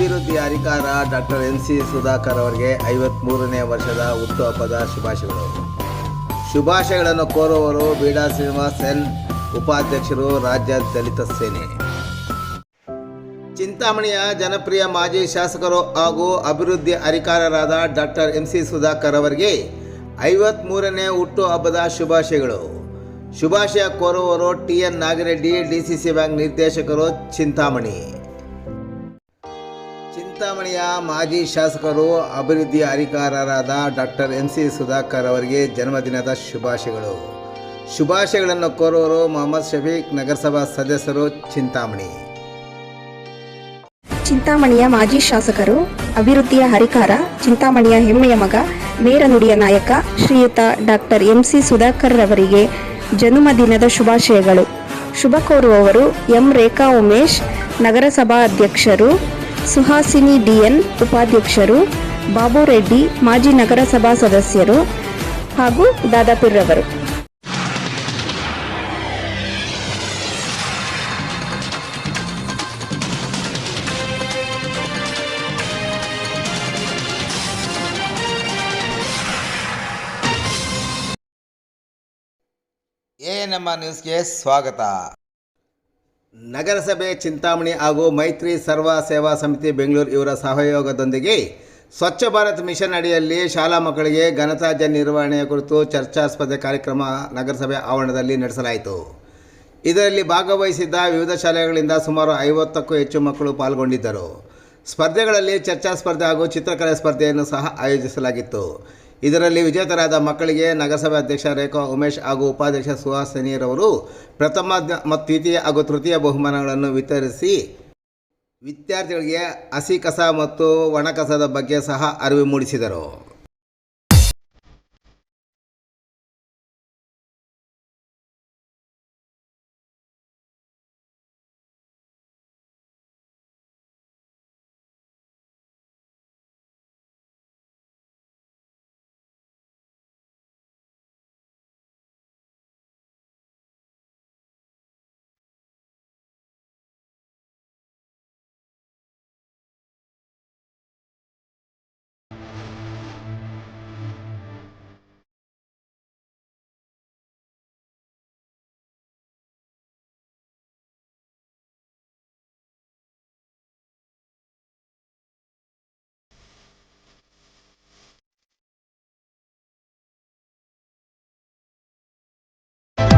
ಅಭಿವೃದ್ಧಿ ಅಧಿಕಾರ doctor N C Sudhakar ಅವರಿಗೆ ಐವತ್ಮೂರನೇ ವರ್ಷದ ಹುಟ್ಟುಹಬ್ಬದ ಶುಭಾಶಯಗಳು. ಶುಭಾಶಯಗಳನ್ನು ಕೋರುವವರು ಬೀಡಾ ಶ್ರೀನಿವಾಸ್ ಎನ್ ಉಪಾಧ್ಯಕ್ಷರು ರಾಜ್ಯ ದಲಿತ ಸೇನೆ. ಚಿಂತಾಮಣಿಯ ಜನಪ್ರಿಯ ಮಾಜಿ ಶಾಸಕರು ಹಾಗೂ ಅಭಿವೃದ್ಧಿ ಅಧಿಕಾರರಾದ ಡಾಕ್ಟರ್ ಎಂ ಸಿ ಸುಧಾಕರ್ ಅವರಿಗೆ ಐವತ್ಮೂರನೇ ಹುಟ್ಟುಹಬ್ಬದ ಶುಭಾಶಯಗಳು. ಶುಭಾಶಯ ಕೋರುವವರು T N Nagireddy DCC bank ನಿರ್ದೇಶಕರು ಚಿಂತಾಮಣಿ. ಚಿಂತಾಮಣಿಯ ಮಾಜಿ ಶಾಸಕರು, ಅಭಿವೃದ್ಧಿ ಅಧಿಕಾರರಾದ ಡಾಕ್ಟರ್ ಎಂ ಸಿ ಸುಧಾಕರ್ ಅವರಿಗೆ ಜನ್ಮದಿನದ ಶುಭಾಶಯಗಳು. ಶುಭಾಶಯಗಳನ್ನು ಕೋರುವರು ಮೊಹಮ್ಮದ್ ಶಫೀಕ್, ನಗರಸಭಾ ಸದಸ್ಯರು ಚಿಂತಾಮಣಿ. ಚಿಂತಾಮಣಿಯ ಮಾಜಿ ಶಾಸಕರು, ಅಭಿವೃದ್ಧಿಯ ಹರಿಕಾರ, ಚಿಂತಾಮಣಿಯ ಹೆಮ್ಮೆಯ ಮಗ, ನೇರ ನುಡಿಯ ನಾಯಕ, ಶ್ರೀಯುತ ಡಾಕ್ಟರ್ ಎಂ ಸಿ ಸುಧಾಕರ್ ಅವರಿಗೆ ಜನ್ಮದಿನದ ಶುಭಾಶಯಗಳು. ಶುಭ ಕೋರುವವರು ಎಂ ರೇಖಾ ಉಮೇಶ್, ನಗರಸಭಾ ಅಧ್ಯಕ್ಷರು ಸುಹಾಸಿನಿ ಡಿಎನ್ ಉಪಾಧ್ಯಕ್ಷರು ಬಾಬು ರೆಡ್ಡಿ ಮಾಜಿ ನಗರಸಭಾ ಸದಸ್ಯರು ಹಾಗೂ ದಾದಾಪುರ್ರವರು ಎ ನಮ್ಮ ನ್ಯೂಸ್ಗೆ ಸ್ವಾಗತ. ನಗರಸಭೆ ಚಿಂತಾಮಣಿ ಹಾಗೂ ಮೈತ್ರಿ ಸರ್ವ ಸೇವಾ ಸಮಿತಿ ಬೆಂಗಳೂರು ಇವರ ಸಹಯೋಗದೊಂದಿಗೆ ಸ್ವಚ್ಛ ಭಾರತ್ ಮಿಷನ್ ಅಡಿಯಲ್ಲಿ ಶಾಲಾ ಮಕ್ಕಳಿಗೆ ಘನತಾಜ್ಯ ನಿರ್ವಹಣೆಯ ಕುರಿತು ಚರ್ಚಾಸ್ಪದ ಕಾರ್ಯಕ್ರಮ ನಗರಸಭೆ ಆವರಣದಲ್ಲಿ ನಡೆಸಲಾಯಿತು. ಇದರಲ್ಲಿ ಭಾಗವಹಿಸಿದ್ದ ವಿವಿಧ ಶಾಲೆಗಳಿಂದ ಸುಮಾರು ಐವತ್ತಕ್ಕೂ ಹೆಚ್ಚು ಮಕ್ಕಳು ಪಾಲ್ಗೊಂಡಿದ್ದರು. ಸ್ಪರ್ಧೆಗಳಲ್ಲಿ ಚರ್ಚಾ ಸ್ಪರ್ಧೆ ಹಾಗೂ ಚಿತ್ರಕಲೆ ಸ್ಪರ್ಧೆಯನ್ನು ಸಹ ಆಯೋಜಿಸಲಾಗಿತ್ತು. ಇದರಲ್ಲಿ ವಿಜೇತರಾದ ಮಕ್ಕಳಿಗೆ ನಗರಸಭೆ ಅಧ್ಯಕ್ಷ ರೇಖಾ ಉಮೇಶ್ ಹಾಗೂ ಉಪಾಧ್ಯಕ್ಷ ಸುಹಾಸಿನಿಯರವರು ಪ್ರಥಮ ಮತ್ತು ದ್ವಿತೀಯ ಹಾಗೂ ತೃತೀಯ ಬಹುಮಾನಗಳನ್ನು ವಿತರಿಸಿ ವಿದ್ಯಾರ್ಥಿಗಳಿಗೆ ಹಸಿ ಕಸ ಮತ್ತು ಒಣ ಕಸದ ಬಗ್ಗೆ ಸಹ ಅರಿವು ಮೂಡಿಸಿದರು.